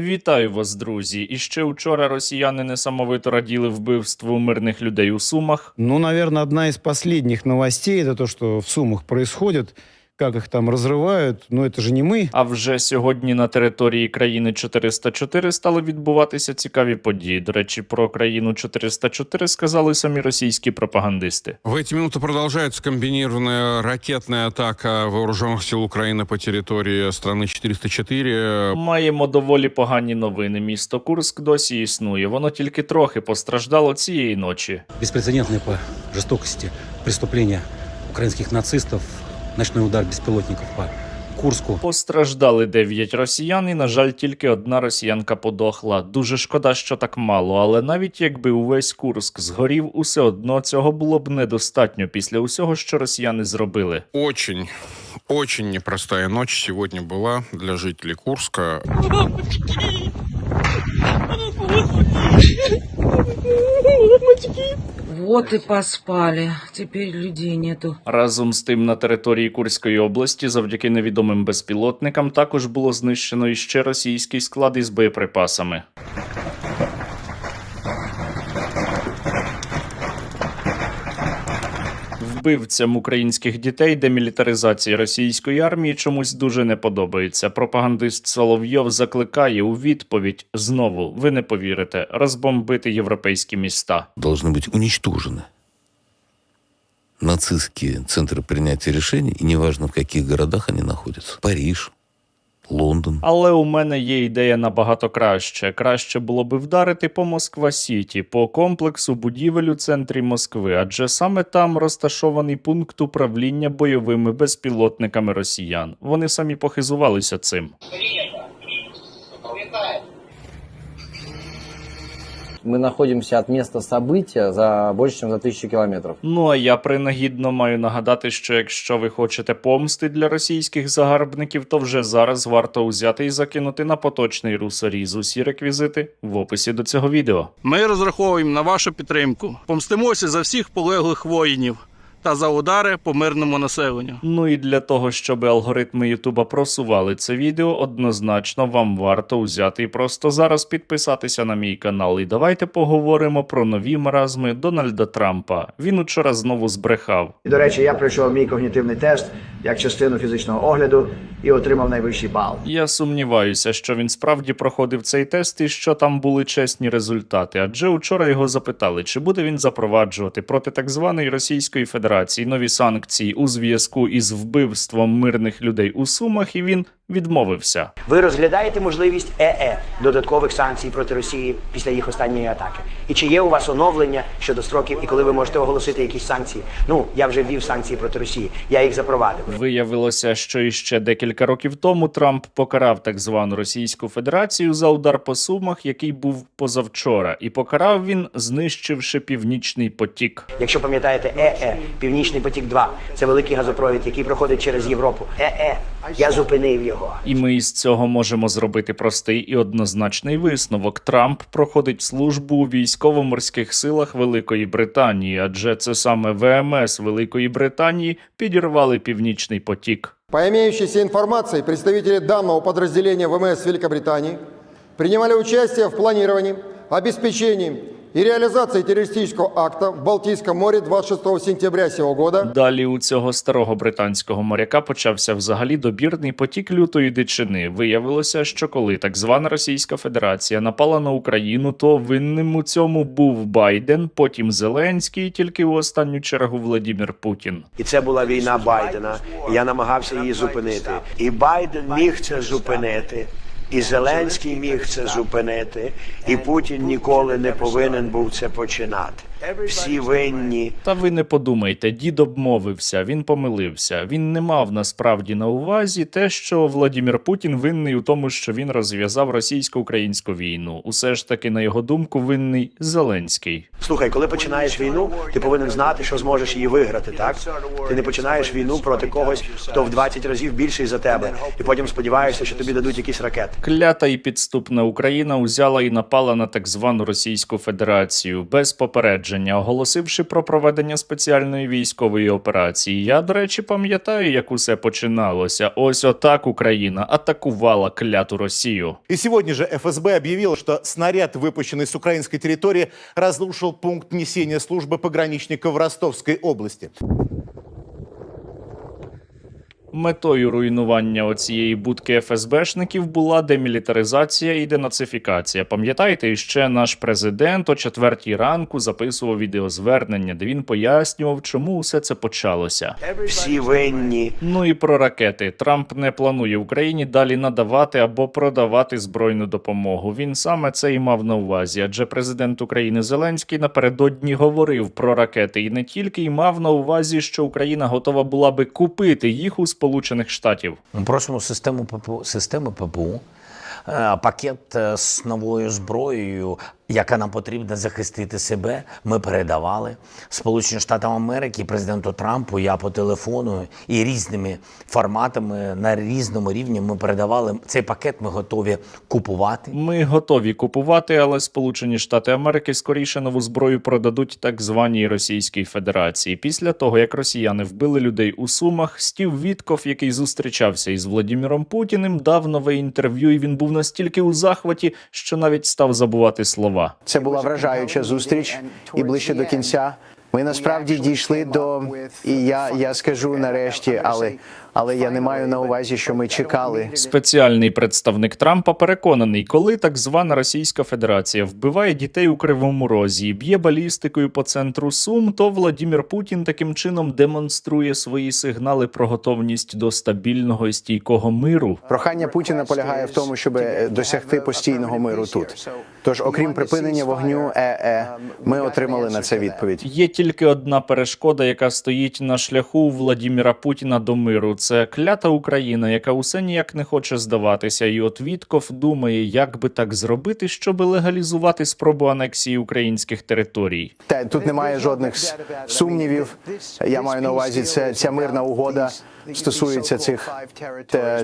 Вітаю вас, друзі! І ще вчора росіяни несамовито раділи вбивству мирних людей у Сумах. Ну, наверное, одна із последних новостей це те, що в Сумах происходит, как их там разрывают. Но это же не мы. А вже сьогодні на території країни 404 стали відбуватися цікаві події. До речі, про країну 404 сказали самі російські пропагандисти. В эти минуты продолжается комбинированная ракетная атака вооруженных сил Украины по территории страны 404. Маємо доволі погані новини. Місто Курск досі існує. Воно тільки трохи постраждало цієї ночі. беспрецедентное по жестокости преступления украинских нацистов, ночной удар беспилотников по Курску. Постраждали 9 росіян, і, на жаль, тільки одна росіянка подохла. Дуже шкода, що так мало, але навіть якби увесь Курск згорів, усе одно цього було б недостатньо після усього, що росіяни зробили. Очень, очень непростая ночь сегодня была для жителів жителей Курска. Вот и поспали. Тепер людей нету. Разом з тим, на території Курської області, завдяки невідомим безпілотникам, також було знищено іще російський склад із боєприпасами. Вбивцям українських дітей демілітаризація російської армії чомусь дуже не подобається. Пропагандист Соловйов закликає у відповідь знову, ви не повірите, розбомбити європейські міста. должны быть уничтожены нацистские центры принятия решений, и неважно в каких городах они находятся. Париж, Лондон. Але у мене є ідея набагато краще. Краще було би вдарити по Москва Сіті, по комплексу будівель у центрі Москви, адже саме там розташований пункт управління бойовими безпілотниками росіян. Вони самі похизувалися цим Мы находимся от места события за больше, чем за тысячу километров. Ну а я принагідно маю нагадати, що якщо ви хочете помсти для російських загарбників, то вже зараз варто узяти і закинути на поточний русоріз усі реквізити в описі до цього відео. Ми розраховуємо на вашу підтримку. Помстимося за всіх полеглих воїнів та за удари по мирному населенню. Ну і для того, щоб алгоритми Ютуба просували це відео, однозначно вам варто взяти і просто зараз підписатися на мій канал. І давайте поговоримо про нові маразми Дональда Трампа. Він учора знову збрехав. І, до речі, я пройшов мій когнітивний тест як частину фізичного огляду і отримав найвищий бал. Я сумніваюся, що він справді проходив цей тест і що там були чесні результати. Адже учора його запитали, чи буде він запроваджувати проти так званої Російської Федерації нові санкції у зв'язку із вбивством мирних людей у Сумах, і він відмовився. Ви розглядаєте можливість ЕЕ додаткових санкцій проти Росії після їх останньої атаки? І чи є у вас оновлення щодо строків і коли ви можете оголосити якісь санкції? Ну я вже ввів санкції проти Росії. Я їх запровадив. Виявилося, що іще декілька років тому Трамп покарав так звану Російську Федерацію за удар по сумах, який був позавчора, і покарав він, знищивши північний потік. Якщо пам'ятаєте, ЕЕ, Північний потік 2 це великий газопровід, який проходить через Європу. ЕЕ, я зупинив його. І ми із цього можемо зробити простий і однозначний висновок. Трамп проходить службу у військово-морських силах Великої Британії, адже це саме ВМС Великої Британії підірвали північний потік. По имеющейся информации, представители данного подразделения ВМС Великобритании принимали участие в планировании, обеспечении и реализации террористического акта в Балтийском море 26 сентября сего года. Далі у цього старого британського моряка почався взагалі добірний потік лютої дичини. Виявилося, що коли так звана Російська Федерація напала на Україну, то винним у цьому був Байден, потім Зеленський, і тільки у останню чергу Владімір Путін. І це була війна Байдена. Я намагався її зупинити. І Байден міг це зупинити. І Зеленський міг це зупинити, і Путін ніколи не повинен був це починати. Всі винні. Та ви не подумайте, дід обмовився, він помилився. Він не мав насправді на увазі те, що Владімір Путін винний у тому, що він розв'язав російсько-українську війну. Усе ж таки, на його думку, винний Зеленський. Слухай, коли починаєш війну, ти повинен знати, що зможеш її виграти. Так ти не починаєш війну проти когось, хто в 20 разів більший за тебе, і потім сподіваєшся, що тобі дадуть якісь ракети. Клята і підступна Україна узяла і напала на так звану Російську Федерацію без попередження попередження, оголосивши про проведення спеціальної військової операції. Я, до речі, пам'ятаю, як усе починалося. Ось отак Україна атакувала кляту Росію. И сегодня же ФСБ объявило, что снаряд, выпущенный с украинской территории, разрушил пункт несения службы пограничников в Ростовской области. Метою руйнування оцієї будки ФСБшників була демілітаризація і денацифікація. Пам'ятаєте, ще наш президент о четвертій ранку записував відеозвернення, де він пояснював, чому усе це почалося. Всі винні. Ну і про ракети. Трамп не планує Україні далі надавати або продавати збройну допомогу. Він саме це і мав на увазі, адже президент України Зеленський напередодні говорив про ракети і не тільки й мав на увазі, що Україна готова була би купити їх у Сполучених Штатів. Ми просимо систему ППУ, системи ППУ, е, пакет е, з новою зброєю, яка нам потрібна захистити себе. Ми передавали Сполученим Штатам Америки, президенту Трампу. Я по телефону і різними форматами на різному рівні ми передавали цей пакет. Ми готові купувати. Ми готові купувати, але Сполучені Штати Америки скоріше нову зброю продадуть так званій Російській Федерації. Після того як росіяни вбили людей у Сумах, Стів Вітков, який зустрічався із Владіміром Путіним, дав нове інтерв'ю, і він був настільки у захваті, що навіть став забувати слова. Це була вражаюча зустріч, і ближче до кінця. Ми насправді дійшли до і я, я скажу нарешті, але але я не маю на увазі, що ми чекали. Спеціальний представник Трампа переконаний, коли так звана Російська Федерація вбиває дітей у кривому розі і б'є балістикою по центру Сум, то Владімір Путін таким чином демонструє свої сигнали про готовність до стабільного і стійкого миру. Прохання Путіна полягає в тому, щоб досягти постійного миру тут. Тож, окрім припинення вогню, ЕЕ, ми отримали на це відповідь. Є тільки одна перешкода, яка стоїть на шляху Владіміра Путіна до миру. Це клята Україна, яка усе ніяк не хоче здаватися. І от Вітков думає, як би так зробити, щоб легалізувати спробу анексії українських територій. Та тут немає жодних сумнівів. Я маю на увазі, це ця мирна угода стосується цих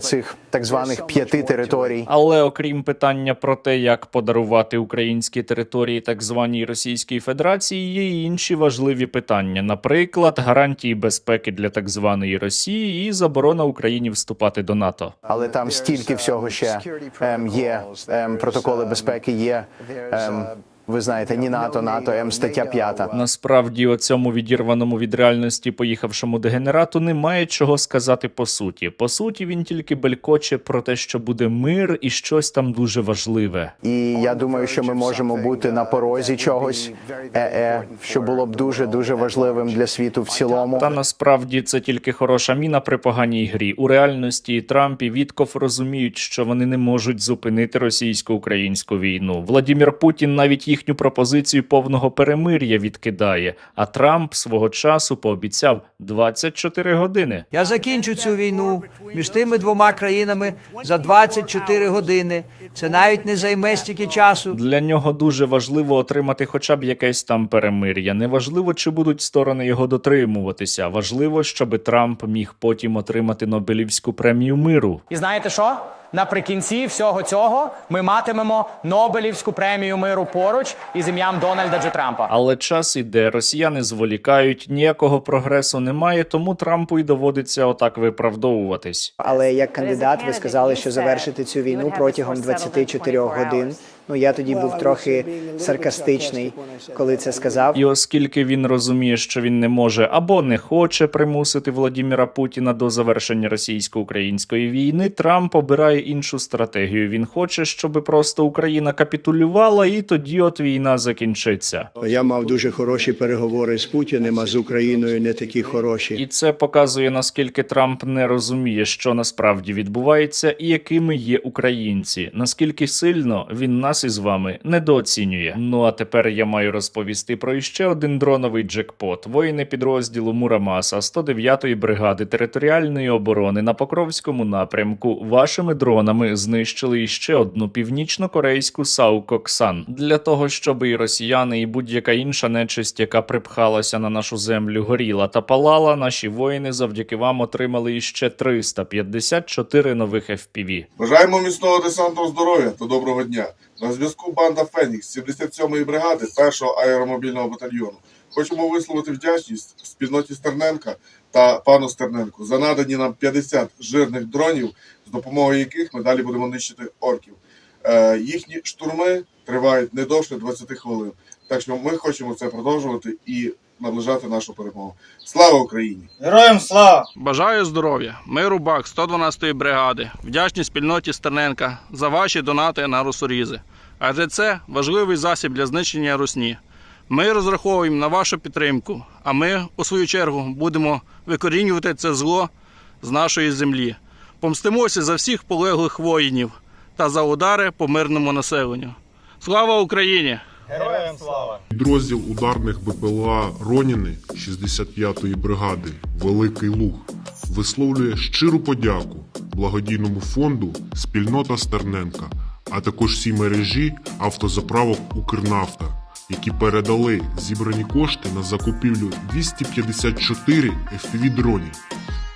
цих так званих п'яти територій. Але окрім питання про те, як подарувати українські території так званій Російській Федерації, є й інші важливі питання, наприклад, гарантії безпеки для так званої Росії і заборона Україні вступати до НАТО. Але там стільки всього ще ем, є. Ем, протоколи безпеки є. Ем, ви знаєте, ні НАТО, НАТО, ем, стаття п'ята. Насправді, о цьому відірваному від реальності поїхавшому дегенерату немає чого сказати по суті. По суті, він тільки белькоче про те, що буде мир і щось там дуже важливе. І я думаю, що ми можемо бути на порозі чогось, ЕЕ, що було б дуже дуже важливим для світу в цілому. Та насправді це тільки хороша міна при поганій грі. У реальності і Трамп і Вітков розуміють, що вони не можуть зупинити російсько-українську війну. Владімір Путін навіть їхню пропозицію повного перемир'я відкидає. А Трамп свого часу пообіцяв 24 години. Я закінчу цю війну між тими двома країнами за 24 години. Це навіть не займе стільки часу. Для нього дуже важливо отримати хоча б якесь там перемир'я. Неважливо, чи будуть сторони його дотримуватися. Важливо, щоб Трамп міг потім отримати Нобелівську премію миру. І знаєте що? Наприкінці всього цього ми матимемо Нобелівську премію миру поруч із ім'ям Дональда Джо Трампа. Але час іде, росіяни зволікають, ніякого прогресу немає, тому Трампу й доводиться отак виправдовуватись. Але як кандидат, ви сказали, що завершити цю війну протягом 24 годин. Ну я тоді був трохи саркастичний, коли це сказав. І оскільки він розуміє, що він не може або не хоче примусити Владіміра Путіна до завершення російсько-української війни, Трамп обирає іншу стратегію. Він хоче, щоб просто Україна капітулювала, і тоді от війна закінчиться. Я мав дуже хороші переговори з Путіним, а з Україною не такі хороші. І це показує наскільки Трамп не розуміє, що насправді відбувається, і якими є українці, наскільки сильно він нас із вами недооцінює. Ну а тепер я маю розповісти про іще один дроновий джекпот. Воїни підрозділу Мурамаса 109-ї бригади територіальної оборони на Покровському напрямку вашими дронами знищили іще одну північно-корейську САУ Коксан для того, щоб і росіяни, і будь-яка інша нечисть, яка припхалася на нашу землю, горіла та палала. Наші воїни завдяки вам отримали іще 354 нових FPV. Бажаємо міцного десантного здоров'я та доброго дня. На зв'язку банда Фенікс 77-ї бригади 1-го аеромобільного батальйону. Хочемо висловити вдячність спільноті Стерненка та пану Стерненку за надані нам 50 жирних дронів, з допомогою яких ми далі будемо нищити орків. Е, їхні штурми тривають не довше 20 хвилин. Так що ми хочемо це продовжувати і наближати нашу перемогу. Слава Україні! Героям слава! Бажаю здоров'я, миру бак 112-ї бригади, вдячні спільноті Стерненка за ваші донати на русорізи. Адже це важливий засіб для знищення русні. Ми розраховуємо на вашу підтримку, а ми, у свою чергу, будемо викорінювати це зло з нашої землі. Помстимося за всіх полеглих воїнів та за удари по мирному населенню. Слава Україні! Героям слава! Підрозділ ударних БПЛА Роніни 65-ї бригади Великий Луг висловлює щиру подяку благодійному фонду Спільнота Стерненка, а також всі мережі автозаправок Укрнафта, які передали зібрані кошти на закупівлю 254 FPV дронів.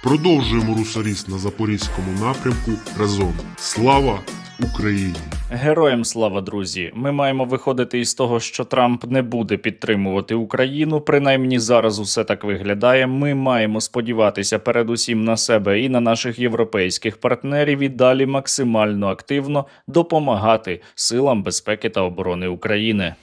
Продовжуємо русоріст на запорізькому напрямку разом. Слава Україні! Героям слава, друзі! Ми маємо виходити із того, що Трамп не буде підтримувати Україну. Принаймні зараз усе так виглядає. Ми маємо сподіватися передусім на себе і на наших європейських партнерів і далі максимально активно допомагати силам безпеки та оборони України.